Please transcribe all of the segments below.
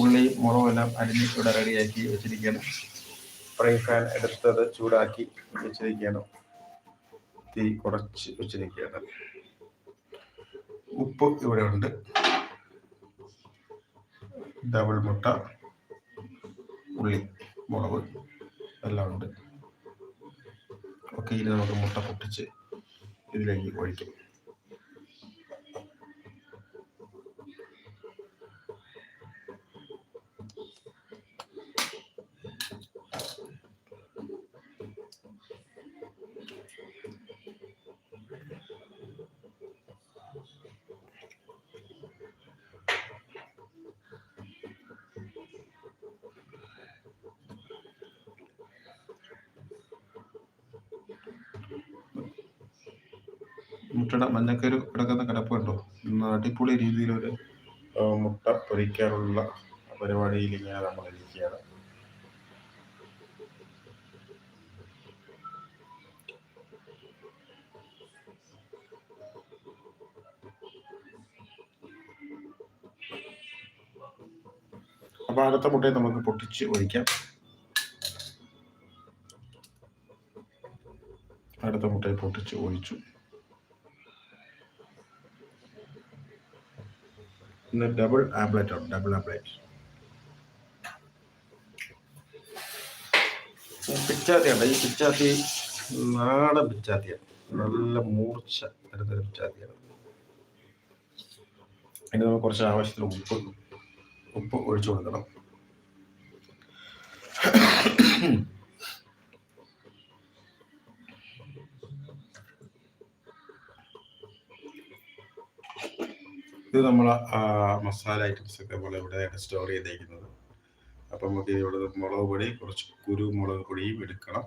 ഉള്ളിയും മുളകും എല്ലാം അരിഞ്ഞ് ഇവിടെ റെഡിയാക്കി വെച്ചിരിക്കണം ഫ്രൈ ഫാൻ എടുത്തത് ചൂടാക്കി വെച്ചിരിക്കണം തീ കുറച്ച് വെച്ചിരിക്കണം ഉപ്പ് ഇവിടെ ഉണ്ട്. ഡബിൾ മുട്ട ഉള്ളി മുളക് എല്ലാം ഉണ്ട്. ഓക്കെ ഇനി നമുക്ക് മുട്ട പൊട്ടിച്ച് ഇതിലേക്ക് ഒഴിക്കും. മുട്ടയുടെ മഞ്ഞക്കരു കിടക്കുന്ന കിടപ്പുണ്ടോ? അടിപൊളി രീതിയിലൊരു മുട്ട പൊരിക്കാനുള്ള പരിപാടിയിൽ ഇങ്ങനെ നമ്മൾ ഇരിക്കുകയാണ് അപ്പൊ അടുത്ത മുട്ടയെ നമുക്ക് പൊട്ടിച്ച് ഒഴിക്കാം. അടുത്ത മുട്ടയെ പൊട്ടിച്ച് ഒഴിച്ചു. ഇന്ന് ഡബിൾ ആംപ്ലേറ്റ് ആണ് ഡബിൾ ആംപ്ലേറ്റ് പിച്ചാത്തിയാണ് ഈ പിച്ചാത്തി നാടൻ പിച്ചാത്തിയാണ് നല്ല മൂർച്ച തരുന്നൊരു പിച്ചാത്തിയാണ് അതിന് നമുക്ക് കുറച്ച് ആവശ്യത്തിന് ഉപ്പ് ഉപ്പ് ഒഴിച്ചു കൊടുക്കണം. നമ്മൾ മസാല ഐറ്റംസ് ഒക്കെ നമ്മൾ ഇവിടെ സ്റ്റോർ ചെയ്തേക്കുന്നത്. അപ്പം നമുക്ക് ഇവിടെ മുളക് പൊടി കുറച്ച് കുരുമുളക് പൊടിയും എടുക്കണം.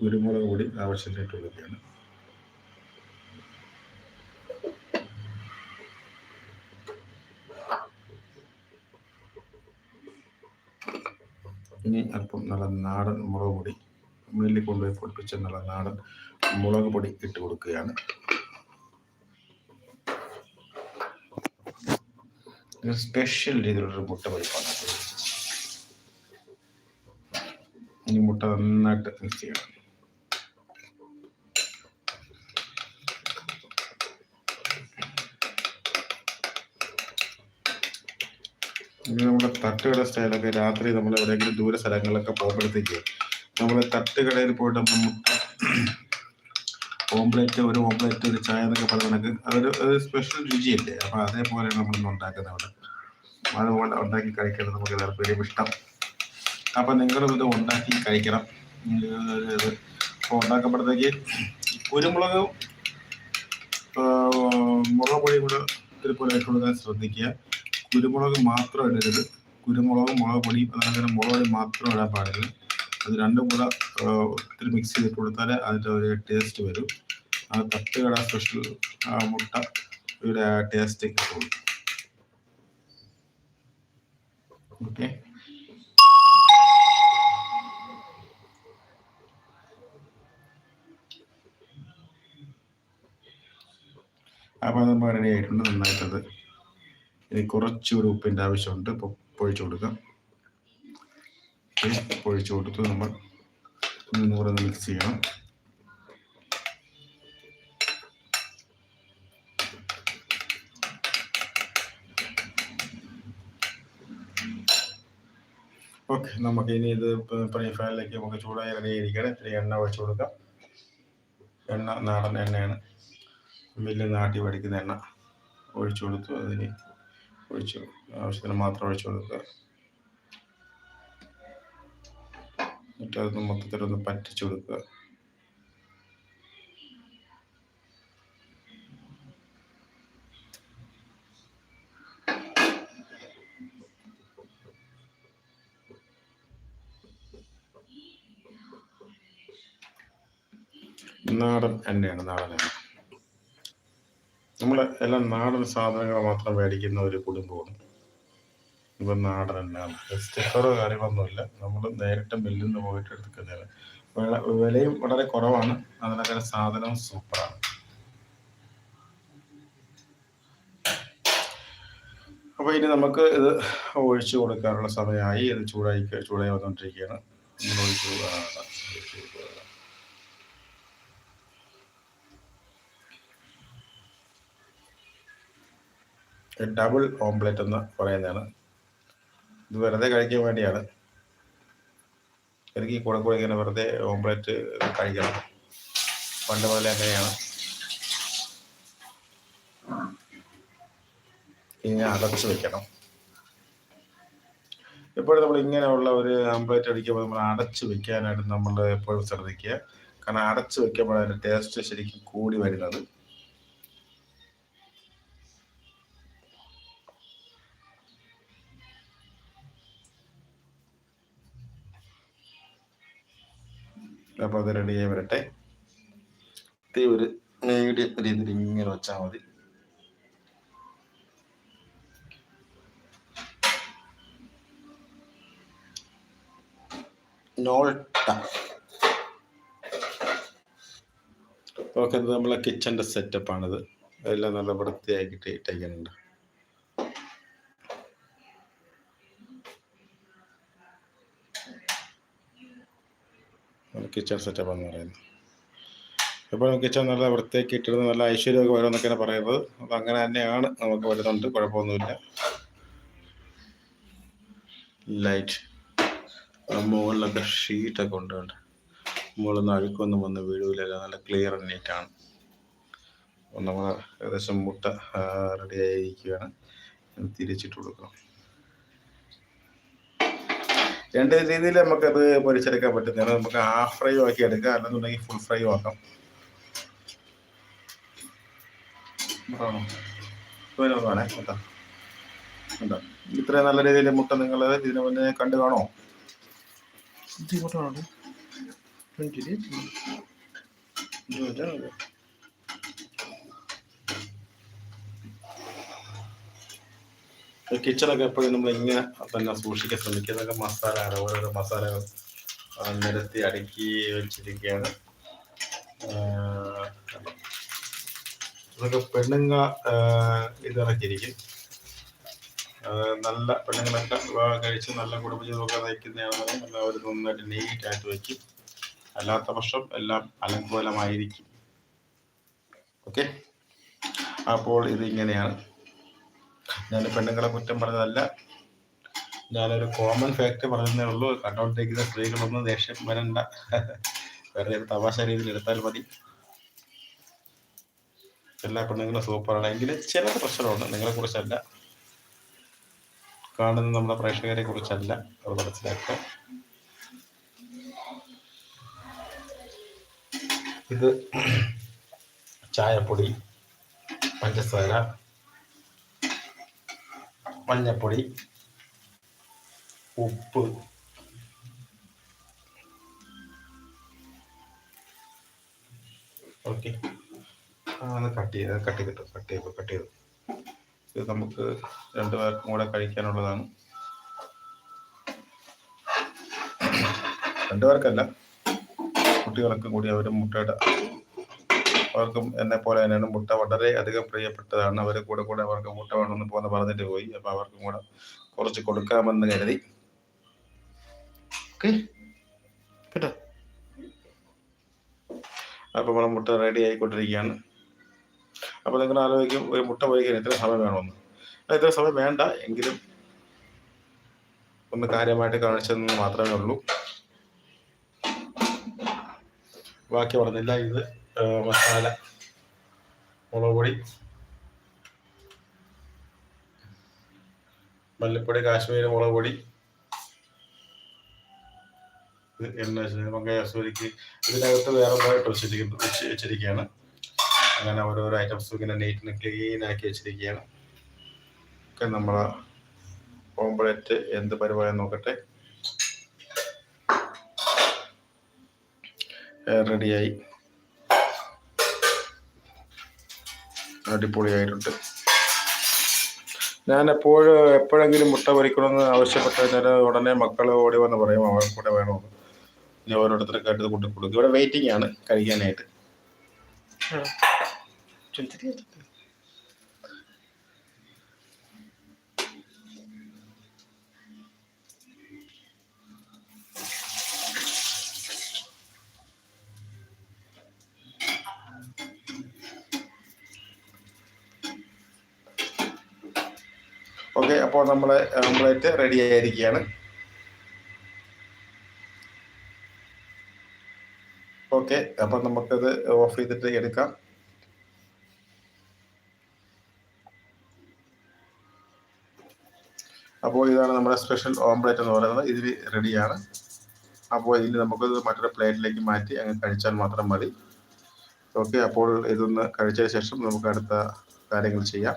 കുരുമുളക് പൊടി ആവശ്യമായിട്ടുള്ളതാണ് ഇനി അല്പം നല്ല നാടൻ മുളക് പൊടി. മില്ലിൽ കൊണ്ടുപോയി പൊടിപ്പിച്ച നാടൻ മുളക് പൊടി ഇട്ട് കൊടുക്കുകയാണ്. സ്പെഷ്യൽ രീതിയിലുള്ളൊരു മുട്ട പരിപ്പാണ്. ഈ മുട്ട നന്നായിട്ട് മിക്സ് ചെയ്യണം. നമ്മുടെ തട്ടുകട സ്റ്റൈലൊക്കെ രാത്രി നമ്മൾ എവിടെയെങ്കിലും ദൂര സ്ഥലങ്ങളിലൊക്കെ പോകുമ്പോഴത്തേക്ക് നമ്മൾ തട്ടുകടയിൽ പോയിട്ട് നമ്മൾ മുട്ട ഓംപ്ലേറ്റ് ഒരു ഓംപ്ലേറ്റ് ഒരു ചായ എന്നൊക്കെ പറഞ്ഞ കണക്ക്. അതൊരു ഒരു സ്പെഷ്യൽ രുചിയല്ലേ? അപ്പം അതേപോലെയാണ് നമ്മൾ ഇന്ന് ഉണ്ടാക്കുന്നത് അവിടെ. അതുപോലെ ഉണ്ടാക്കി കഴിക്കുന്നത് നമുക്ക് എല്ലാവർക്കും ഇഷ്ടം. അപ്പം നിങ്ങളും ഇത് ഉണ്ടാക്കി കഴിക്കണം. അപ്പോൾ ഉണ്ടാക്കുമ്പോഴത്തേക്ക് കുരുമുളക് മുളക് പൊടി കൂടെ ഇതുപോലെ ഇട്ട് കൊടുക്കാൻ ശ്രദ്ധിക്കുക. കുരുമുളക് മാത്രം ഇടരുത്. കുരുമുളകും മുളക് പൊടിയും അതുപോലെ മുളക് പൊടി മാത്രം ഇടാൻ പാടില്ല. അത് രണ്ടും കൂടെ ഒത്തിരി മിക്സ് ചെയ്തിട്ട് കൊടുത്താൽ അതിന്റെ ഒരു ടേസ്റ്റ് വരും. ആ തട്ടുകട സ്പെഷ്യൽ മുട്ട ഒരു ടേസ്റ്റ് കിട്ടുള്ളൂ ഓക്കെ അപ്പോൾ അത് നമ്മൾ റെഡി ആയിട്ടുണ്ട് നന്നായിട്ടത്. ഇനി കുറച്ചുകൂടി ഉപ്പിന്റെ ആവശ്യമുണ്ട്. ഇപ്പോൾ പൊഴിച്ചു കൊടുക്കാം. ഓക്കേ, പൊഴിച്ചു കൊടുത്ത് നമ്മൾ നൂറ് മിക്സ് ചെയ്യണം. ഓക്കെ നമുക്ക് ഇനി ഇത് ഫ്രൈ ഫാനിലേക്ക് നമുക്ക് ചൂടായി റെഡിയായിരിക്കണം ഇത്തിരി എണ്ണ ഒഴിച്ചു കൊടുക്കാം. എണ്ണ നാടൻ എണ്ണയാണ്. മില്ല് നാട്ടി പഠിക്കുന്ന എണ്ണ ഒഴിച്ചു കൊടുത്തു. അതിന് ഒഴിച്ചു ആവശ്യത്തിന് മാത്രം ഒഴിച്ചു കൊടുക്കുക. എന്നിട്ട് അതൊന്ന് മൊത്തത്തിലൊന്ന് പറ്റിച്ചു കൊടുക്കുക. നാടൻ എണ്ണയാണ് നാടൻ എണ്ണ. നമ്മൾ എല്ലാം നാടൻ സാധനങ്ങൾ മാത്രം മേടിക്കുന്ന ഒരു കുടുംബമാണ്. ഇപ്പം നാടൻ തന്നെയാണ് സ്റ്റിക്കറോ കാര്യങ്ങളൊന്നുമില്ല. നമ്മൾ നേരിട്ട് മില്ലിൽ നിന്ന് പോയിട്ട് എടുക്കുന്നതാണ് വില വിലയും വളരെ കുറവാണ്. അതിനകത്ത് സാധനവും സൂപ്പറാണ് അപ്പൊ ഇനി നമുക്ക് ഇത് ഒഴിച്ചു കൊടുക്കാനുള്ള സമയമായി. ഇത് ചൂടായി ചൂടായി വന്നുകൊണ്ടിരിക്കുകയാണ് ഡബിൾ ഓംപ്ലേറ്റ് എന്ന് പറയുന്നതാണ്. ഇത് വെറുതെ കഴിക്കാൻ വേണ്ടിയാണ്. എനിക്ക് കൂടെ കൂടെ ഇങ്ങനെ വെറുതെ ഓംപ്ലേറ്റ് കഴിക്കണം. പണ്ട് മുതലേ അങ്ങനെയാണ്. ഇങ്ങനെ അടച്ചു വെക്കണം എപ്പോഴും നമ്മൾ ഇങ്ങനെയുള്ള ഒരു ഓംലെറ്റ് അടിക്കുമ്പോൾ നമ്മൾ അടച്ചു വെക്കാനായിട്ട് നമ്മൾ എപ്പോഴും ശ്രദ്ധിക്കുക. കാരണം അടച്ചു വെക്കുമ്പോൾ അതിന്റെ ടേസ്റ്റ് ശരിക്കും കൂടി വരുന്നത്. അപ്പോൾ അത് റെഡിയായി വരട്ടെ. തീ ഒരു മീഡിയം രീതിയിൽ ഇങ്ങനെ വെച്ചാൽ മതി. നോൾട്ട ഓക്കെ ഇത് നമ്മളെ കിച്ചന്റെ സെറ്റപ്പാണിത് എല്ലാം നല്ല വൃത്തിയാക്കിയിട്ട് ഇട്ടേക്കുന്നുണ്ട്. കിച്ചൺ സെറ്റപ്പ് എന്ന് പറയുന്നത്. എപ്പോഴും കിച്ചൺ നല്ല വൃത്തിയാക്കി ഇട്ടിരുന്നത് നല്ല ഐശ്വര്യമൊക്കെ വരുമെന്നൊക്കെയാണ് പറയുന്നത്. അപ്പം അങ്ങനെ തന്നെയാണ് നമുക്ക് വരുന്നുണ്ട്. കുഴപ്പമൊന്നുമില്ല. ലൈറ്റ് മുകളിലൊക്കെ ഷീറ്റൊക്കെ ഉണ്ട് കണ്ടോ. മുകളിൽ നിന്ന് അഴുക്കൊന്നും വന്ന് വീഴൂല നല്ല ക്ലിയർ നീറ്റാണ് നമ്മൾ ഏകദേശം മുട്ട റെഡി ആയിരിക്കുകയാണ് തിരിച്ചിട്ട് കൊടുക്കാം രണ്ട് രീതിയിൽ നമുക്കത് പൊരിച്ചെടുക്കാൻ പറ്റുന്നതാണ് നമുക്ക് ഹാഫ് ഫ്രൈ ആക്കി എടുക്കാം. അല്ലെന്നുണ്ടെങ്കിൽ ഫുൾ ഫ്രൈ ആക്കാം. വേണേ മുട്ട ഉണ്ടോ ഇത്രയും നല്ല രീതിയിൽ മുട്ട നിങ്ങൾ ഇതിനു മുന്നേ കണ്ടു കാണോ ഇത് കിച്ചണൊക്കെ എപ്പോഴും നമ്മൾ ഇങ്ങനെ തന്നെ സൂക്ഷിക്കാൻ ശ്രമിക്കുക. അതൊക്കെ മസാലയാണ് ഓരോരോ മസാലകൾ നിരത്തി അടുക്കി വെച്ചിരിക്കുകയാണ്. അതൊക്കെ പെണ്ണുങ്ങ ഇതിറക്കിയിരിക്കും. നല്ല പെണ്ണുങ്ങളൊക്കെ വിവാഹം കഴിച്ച് നല്ല കുടുംബജീവിതമൊക്കെ നയിക്കുന്നതാണ്. നല്ല അവർ നന്നായിട്ട് നീറ്റായിട്ട് വയ്ക്കും അല്ലാത്ത പക്ഷം എല്ലാം അലങ്കോലമായിരിക്കും. ഓക്കെ? അപ്പോൾ ഇതിങ്ങനെയാണ്. ഞാൻ പെണ്ണുങ്ങളെ കുറ്റം പറഞ്ഞതല്ല. ഞാനൊരു കോമൺ ഫാക്ട് പറഞ്ഞതേ ഉള്ളൂ. കണ്ടോണ്ടിരിക്കുന്ന സ്ത്രീകളൊന്നും ദേഷ്യം വരണ്ട. വേറെ ഒരു തമാശ രീതിയിൽ എടുത്താൽ മതി. എല്ലാ പെണ്ണുങ്ങളും സൂപ്പറാണ് എങ്കിൽ ചില പ്രശ്നമുണ്ട് നിങ്ങളെ കുറിച്ചല്ല. കാണുന്ന നമ്മുടെ പ്രേക്ഷകരെ കുറിച്ചല്ല. അത് മനസ്സിലാക്കുക. ഇത് ചായപ്പൊടി പഞ്ചസാര മഞ്ഞപ്പൊടി ഉപ്പ് ഓക്കെ. കട്ട് ചെയ്ത് കട്ട് ചെയ്തിട്ട് കട്ട് ചെയ്തു കട്ട് ചെയ്തു. ഇത് നമുക്ക് രണ്ടു പേർക്കും കൂടെ കഴിക്കാനുള്ളതാണ്. രണ്ടു പേർക്കല്ല കുട്ടികൾക്കും കൂടി അവർ മുട്ടയുടെ അവർക്കും എന്നെ പോലെ തന്നെയാണ് മുട്ട വളരെ അധികം പ്രിയപ്പെട്ടതാണ്. അവർ കൂടെ കൂടെ അവർക്ക് മുട്ട വേണമെന്ന് പോന്ന് പറഞ്ഞിട്ട് പോയി. അപ്പൊ അവർക്കും കൂടെ കുറച്ച് കൊടുക്കാമെന്ന് കരുതി. അപ്പൊ നമ്മളെ മുട്ട റെഡി ആയിക്കൊണ്ടിരിക്കുകയാണ്. അപ്പൊ നിങ്ങൾ ആലോചിക്കും ഒരു മുട്ട പൊരിക്കാൻ ഇത്ര സമയം വേണമെന്ന് ഇത്ര സമയം വേണ്ട. എങ്കിലും ഒന്ന് കാര്യമായിട്ട് കാണിച്ചതെന്ന് മാത്രമേ ഉള്ളൂ. ബാക്കി പറഞ്ഞില്ല ഇത്. മസാല മുളക് പൊടി മല്ലിപ്പൊടി കാശ്മീരി മുളക് പൊടി എണ്ണ വെച്ച് മങ്ക ഇതിനകത്ത് വേറെ വെച്ചിരിക്കുന്നു വെച്ച് വെച്ചിരിക്കുകയാണ് അങ്ങനെ ഓരോരോ ഐറ്റംസ് ഇങ്ങനെ നീറ്റിന് ക്ലീൻ ആക്കി വെച്ചിരിക്കുകയാണ് ഒക്കെ നമ്മളെ ഓംപ്ലേറ്റ് എന്ത് പരിപാടി നോക്കട്ടെ റെഡിയായി അടിപൊളിയായിട്ടുണ്ട്. ഞാൻ എപ്പോഴും എപ്പോഴെങ്കിലും മുട്ട പൊരിക്കണമെന്ന് ആവശ്യപ്പെട്ട് കഴിഞ്ഞാൽ ഉടനെ മക്കൾ ഓടി വന്ന് പറയും അവർ കൂടെ വേണമെന്ന് ഇനി ഓരോരുത്തർക്ക് ആയിട്ട് കൂട്ടി കൊടുക്കും ഇവിടെ വെയിറ്റിംഗ് ആണ് കഴിക്കാനായിട്ട്. ഓക്കെ അപ്പോൾ നമ്മളെ ഓംലേറ്റ് റെഡി ആയിരിക്കുകയാണ്. ഓക്കെ അപ്പം നമുക്കത് ഓഫ് ചെയ്തിട്ട് എടുക്കാം. അപ്പോൾ ഇതാണ് നമ്മുടെ സ്പെഷ്യൽ ഓംപ്ലേറ്റ് എന്ന് പറയുന്നത്. ഇതിൽ റെഡിയാണ് അപ്പോൾ ഇതിൽ നമുക്കത് മറ്റൊരു പ്ലേറ്റിലേക്ക് മാറ്റി അങ്ങ് കഴിച്ചാൽ മാത്രം മതി. ഓക്കെ അപ്പോൾ ഇതൊന്ന് കഴിച്ചതിന് ശേഷം നമുക്ക് അടുത്ത കാര്യങ്ങൾ ചെയ്യാം.